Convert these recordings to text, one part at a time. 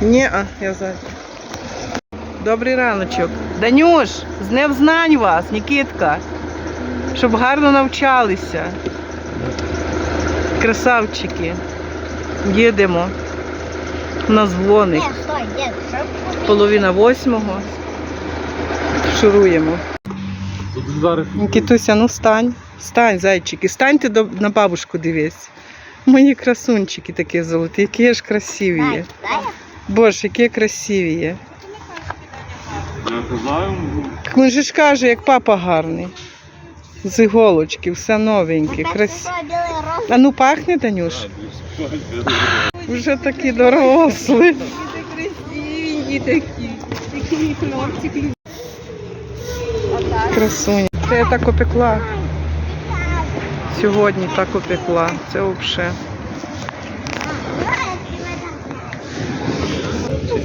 Ні, а я ззаді. Добрий раночок. Данюш, з днем знань вас, Нікітка. Щоб гарно навчалися. Красавчики. Їдемо. У нас дзвоник. Половина восьмого. Шуруємо. Нікітуся, ну встань. Встань, зайчики. Станьте на бабушку дивись. Мої красунчики такі золоті, які ж красиві. Боже, які красиві є. Він же ж каже, як папа гарний. З іголочки, все новеньке, роз. А ну пахне, Танюш? Вже такі дорослі. Красивенькі такі. Такі хлопчики. Красуні. Це я так опекла. Сьогодні так опекла. Це взагалі.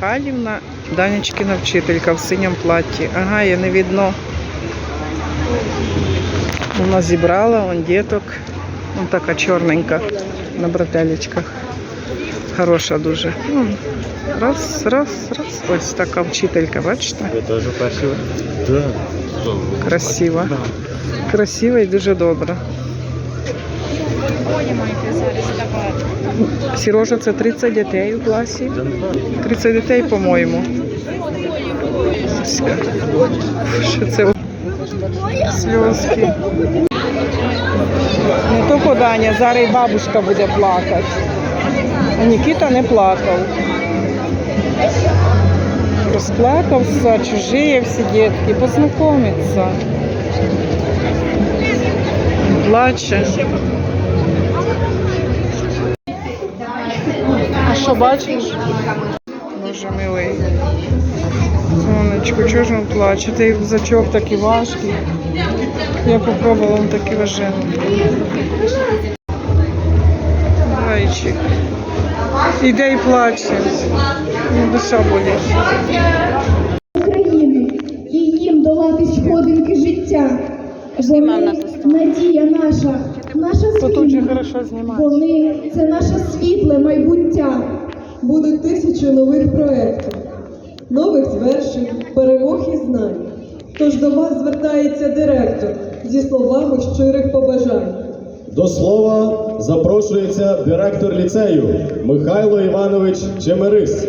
Михайлівна, Данечкина вчителька в синьому платі. Ага, я не видно. Вона зібрала, он діток. Вон така чорненька на бретелечках. Хороша дуже. Ну, Раз, раз, раз. Ось така вчителька, бачите? Ви теж перший? Так. Красива. Красива і дуже добра. Сірожа, це 30 дітей у класі. 30 дітей, по-моєму. Що це? Сльозки. Не то подання, зараз і бабушка буде плакати. А Нікіта не плакав. Розплакався, чужі всі дітки, познайомиться. Плаче. А що бачиш? Боже милий. Сонечко, чого ж він плаче? Той рюкзачок такий важкий. Я попробувала, він такий важений. Зайчик. Іде і плаче. Ну, душа болить. України і їм долати сходинки життя. Вони надія наша, наша знімає. Вони це наше світле майбуття. Будуть тисячі нових проєктів, нових звершень, перемог і знань. Тож до вас звертається директор зі словами щирих побажань. До слова запрошується директор ліцею Михайло Іванович Чемерис.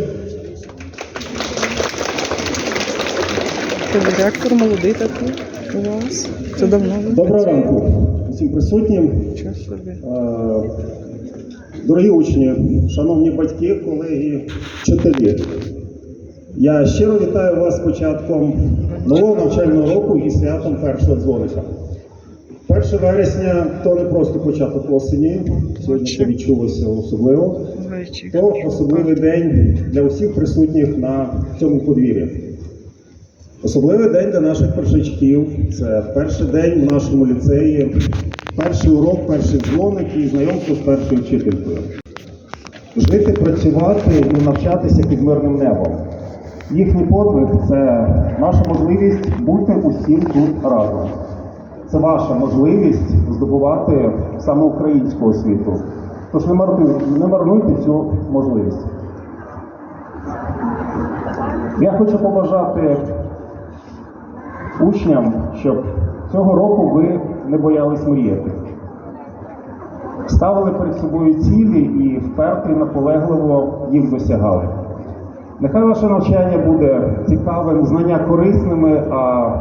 Це директор молодий такий у вас. Це давно. Доброго ранку всім присутнім. Е, Дорогі учні, шановні батьки, колеги, вчителі. Я щиро вітаю вас з початком нового навчального року і святом першого дзвоника. 1 вересня то не просто початок осені, сьогодні це відчулося особливо. То особливий день для усіх присутніх на цьому подвір'ї. Особливий день для наших першачків. Це перший день в нашому ліцеї, перший урок, перший дзвоник і знайомство з першою вчителькою. Жити, працювати і навчатися під мирним небом. Їхній подвиг це наша можливість бути усім тут разом. Це ваша можливість здобувати саме українську освіту. Тож не марнуйте, не марнуйте цю можливість. Я хочу побажати учням, щоб цього року ви не боялись мріяти. Ставили перед собою цілі і вперто і наполегливо їх досягали. Нехай ваше навчання буде цікавим, знання корисними, а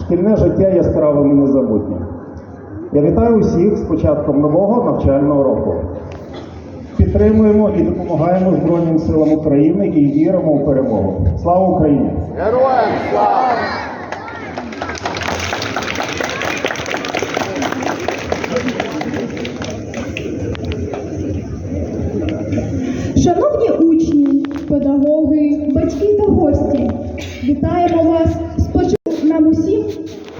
шкільне життя яскравим і незабутнім. Я вітаю усіх з початком нового навчального року. Підтримуємо і допомагаємо Збройним силам України і віримо у перемогу. Слава Україні! Шановні учні, педагоги, батьки та гості, вітаємо вас з початком нам усім,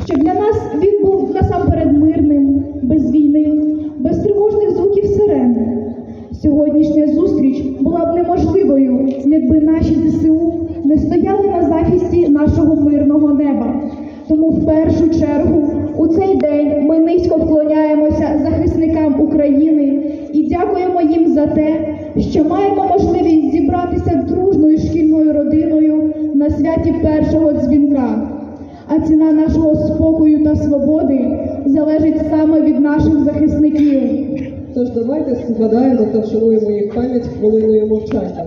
щоб для нас він був насамперед мирним, без війни, без тривожних звуків сирени. Сьогоднішня зустріч була б неможливою, якби наші ЗСУ не стояли на захисті нашого мирного неба. Тому в першу чергу у цей день ми низько вклоняємося захисникам України і дякуємо їм за те, що маємо можливість зібратися дружною шкільною родиною на святі першого дзвінка. А ціна нашого спокою та свободи залежить саме від наших захисників. Тож давайте згадаємо та вшануємо їх пам'ять хвилиною мовчання.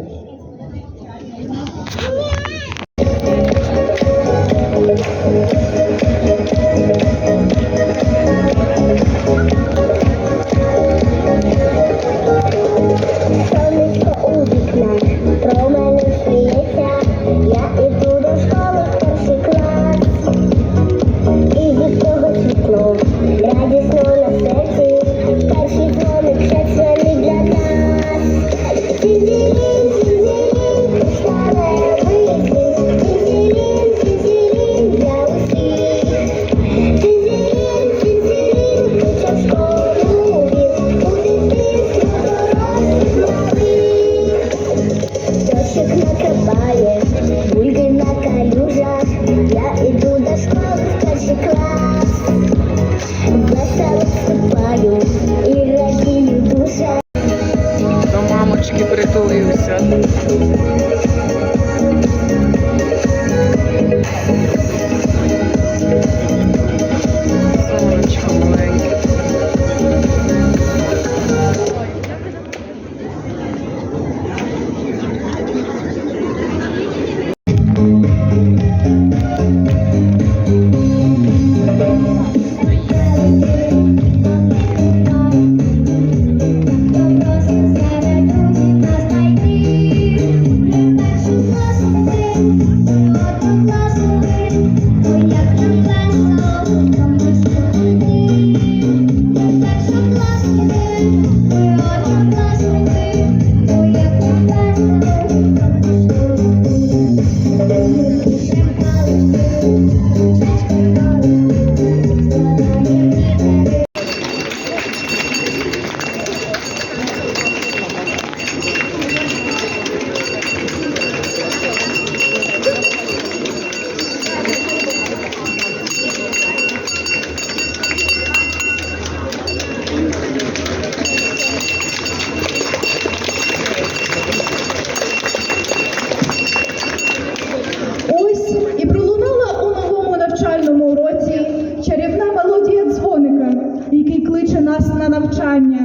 На навчання.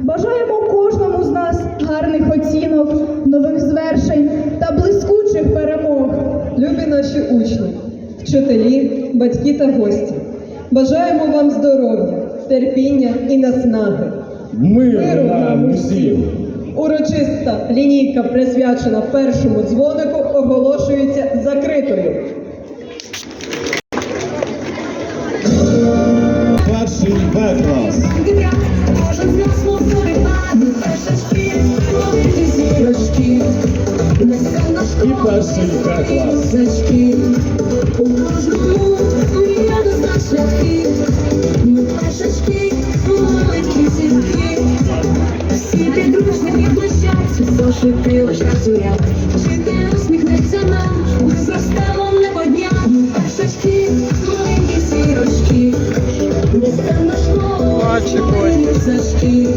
Бажаємо кожному з нас гарних оцінок, нових звершень та блискучих перемог. Любі наші учні, вчителі, батьки та гості. Бажаємо вам здоров'я, терпіння і наснаги. Мир нам усім! Урочиста лінійка, присвячена першому дзвонику, оголошується закритою. Перший Б клас. Наш І перший Б клас. Значки у кожному ряду знак шляхи. Ми першачки, маленькі зірки. Всі підручники блищать, зошити лежать зуря. Вчитель усміхнеться нам, ми зростемо небо дня. Ми першачки, маленькі зірочки. Несе наш Плаче Костя. Зашки.